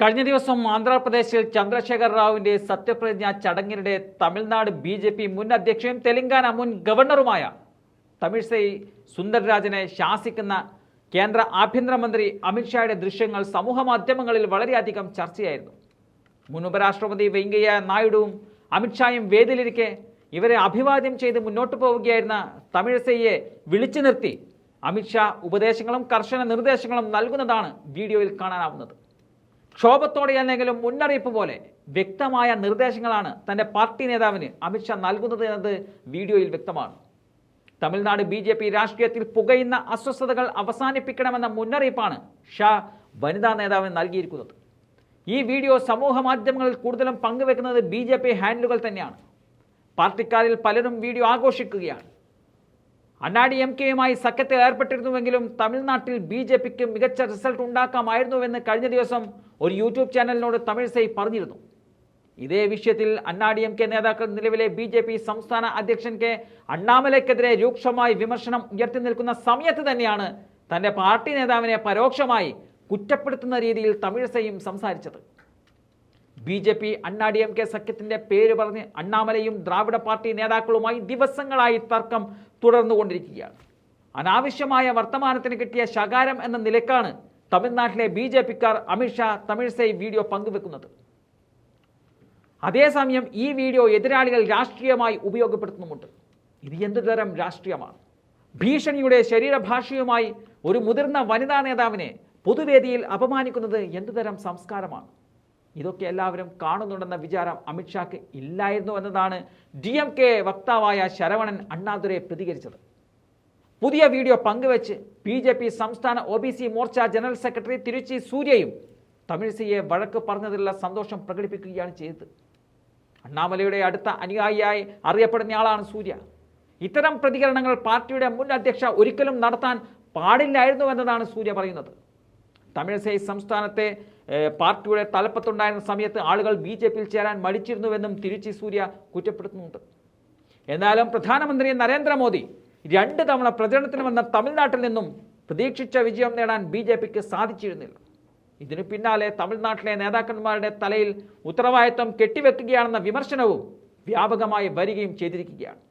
കഴിഞ്ഞ ദിവസം ആന്ധ്രാപ്രദേശിൽ ചന്ദ്രശേഖർ റാവുവിന്റെ സത്യപ്രതിജ്ഞ ചടങ്ങിനിടെ തമിഴ്നാട് ബി ജെ പി മുൻ അധ്യക്ഷയും തെലങ്കാന മുൻ ഗവർണറുമായ തമിഴ്സൈ സുന്ദർരാജനെ ശാസിക്കുന്ന കേന്ദ്ര ആഭ്യന്തരമന്ത്രി അമിത്ഷായുടെ ദൃശ്യങ്ങൾ സമൂഹമാധ്യമങ്ങളിൽ വളരെയധികം ചർച്ചയായിരുന്നു. മുൻ ഉപരാഷ്ട്രപതി വെങ്കയ്യ നായിഡുവും അമിത്ഷായും വേദിയിലിരിക്കെ ഇവരെ അഭിവാദ്യം ചെയ്ത് മുന്നോട്ട് പോവുകയായിരുന്ന തമിഴ്സൈയെ വിളിച്ചു നിർത്തി. അമിത്ഷാ ഉപദേശങ്ങളും കർശന നിർദ്ദേശങ്ങളും നൽകുന്നതാണ് വീഡിയോയിൽ കാണാനാവുന്നത്. ക്ഷോഭത്തോടെയല്ലെങ്കിലും മുന്നറിയിപ്പ് പോലെ വ്യക്തമായ നിർദ്ദേശങ്ങളാണ് തന്റെ പാർട്ടി നേതാവിന് അമിത്ഷാ നൽകുന്നത് എന്നത് വീഡിയോയിൽ വ്യക്തമാണ്. തമിഴ്നാട് ബി ജെ പി രാഷ്ട്രീയത്തിൽ പുകയുന്ന അസ്വസ്ഥതകൾ അവസാനിപ്പിക്കണമെന്ന മുന്നറിയിപ്പാണ് ഷാ വനിതാ നേതാവിന് നൽകിയിരിക്കുന്നത്. ഈ വീഡിയോ സമൂഹ മാധ്യമങ്ങളിൽ കൂടുതലും പങ്കുവെക്കുന്നത് ബി ജെ പി ഹാൻഡിലുകൾ തന്നെയാണ്. പാർട്ടിക്കാരിൽ പലരും വീഡിയോ ആഘോഷിക്കുകയാണ്. അണ്ണാഡി എം കെയുമായി സഖ്യത്തിൽ ഏർപ്പെട്ടിരുന്നുവെങ്കിലും തമിഴ്നാട്ടിൽ ബി ജെ പിക്ക് മികച്ച റിസൾട്ട് ഉണ്ടാക്കാമായിരുന്നുവെന്ന് കഴിഞ്ഞ ദിവസം ഒരു യൂട്യൂബ് ചാനലിനോട് തമിഴ്സൈ പറഞ്ഞിരുന്നു. ഇതേ വിഷയത്തിൽ അന്നാടി എം കെ നേതാക്കൾ നിലവിലെ ബി ജെ പി സംസ്ഥാന അധ്യക്ഷൻ കെ അണ്ണാമലയ്ക്കെതിരെ രൂക്ഷമായി വിമർശനം ഉയർത്തി നിൽക്കുന്ന സമയത്ത് തന്നെയാണ് തന്റെ പാർട്ടി നേതാവിനെ പരോക്ഷമായി കുറ്റപ്പെടുത്തുന്ന രീതിയിൽ തമിഴ്സൈയും സംസാരിച്ചത്. B J P Anna D M K സഖ്യത്തിന്റെ പേര് പറഞ്ഞ് അണ്ണാമലയും ദ്രാവിഡ പാർട്ടി നേതാക്കളുമായി ദിവസങ്ങളായി തർക്കം തുടർന്നുകൊണ്ടിരിക്കുകയാണ്. അനാവശ്യമായ വർത്തമാനത്തിന് കിട്ടിയ ശകാരം എന്ന നിലക്കാണ് തമിഴ്നാട്ടിലെ ബി ജെ പിക്കാർ അമിത്ഷാ തമിഴ്സൈ വീഡിയോ പങ്കുവെക്കുന്നത്. അതേസമയം ഈ വീഡിയോ എതിരാളികൾ രാഷ്ട്രീയമായി ഉപയോഗപ്പെടുത്തുന്നുമുണ്ട്. ഇത് എന്ത് തരം രാഷ്ട്രീയമാണ്? ഭീഷണിയുടെ ശരീരഭാഷയുമായി ഒരു മുതിർന്ന വനിതാ നേതാവിനെ പൊതുവേദിയിൽ അപമാനിക്കുന്നത് എന്തുതരം സംസ്കാരമാണ്? ഇതൊക്കെ എല്ലാവരും കാണുന്നുണ്ടെന്ന വിചാരം അമിത്ഷാക്ക് ഇല്ലായിരുന്നു എന്നതാണ് ഡി എം കെ വക്താവായ ശരവണൻ അണ്ണാദുരെ പ്രതികരിച്ചത്. പുതിയ വീഡിയോ പങ്കുവെച്ച് ബി ജെ പി സംസ്ഥാന O B C Morcha general secretary Tiruchi സൂര്യയും തമിഴ്സിയെ വഴക്ക് പറഞ്ഞതിലുള്ള സന്തോഷം പ്രകടിപ്പിക്കുകയാണ് ചെയ്തത്. അണ്ണാമലയുടെ അടുത്ത അനുയായിയായി അറിയപ്പെടുന്നയാളാണ് സൂര്യ. ഇത്തരം പ്രതികരണങ്ങൾ പാർട്ടിയുടെ മുൻ അധ്യക്ഷ ഒരിക്കലും നടത്താൻ പാടില്ലായിരുന്നുവെന്നതാണ് സൂര്യ പറയുന്നത്. തമിഴ്സൈ സംസ്ഥാനത്തെ പാർട്ടിയുടെ തലപ്പത്തുണ്ടായിരുന്ന സമയത്ത് ആളുകൾ ബി ജെ പിയിൽ ചേരാൻ മടിച്ചിരുന്നുവെന്നും തിരുച്ചി സൂര്യ കുറ്റപ്പെടുത്തുന്നുണ്ട്. എന്നാലും പ്രധാനമന്ത്രി നരേന്ദ്രമോദി രണ്ട് തവണ പ്രചരണത്തിന് വന്ന തമിഴ്നാട്ടിൽ നിന്നും പ്രതീക്ഷിച്ച വിജയം നേടാൻ ബി ജെ പിക്ക് സാധിച്ചിരുന്നില്ല. ഇതിനു പിന്നാലെ തമിഴ്നാട്ടിലെ നേതാക്കന്മാരുടെ തലയിൽ ഉത്തരവാദിത്വം കെട്ടിവെക്കുകയാണെന്ന വിമർശനവും വ്യാപകമായി വരികയും ചെയ്തിരിക്കുകയാണ്.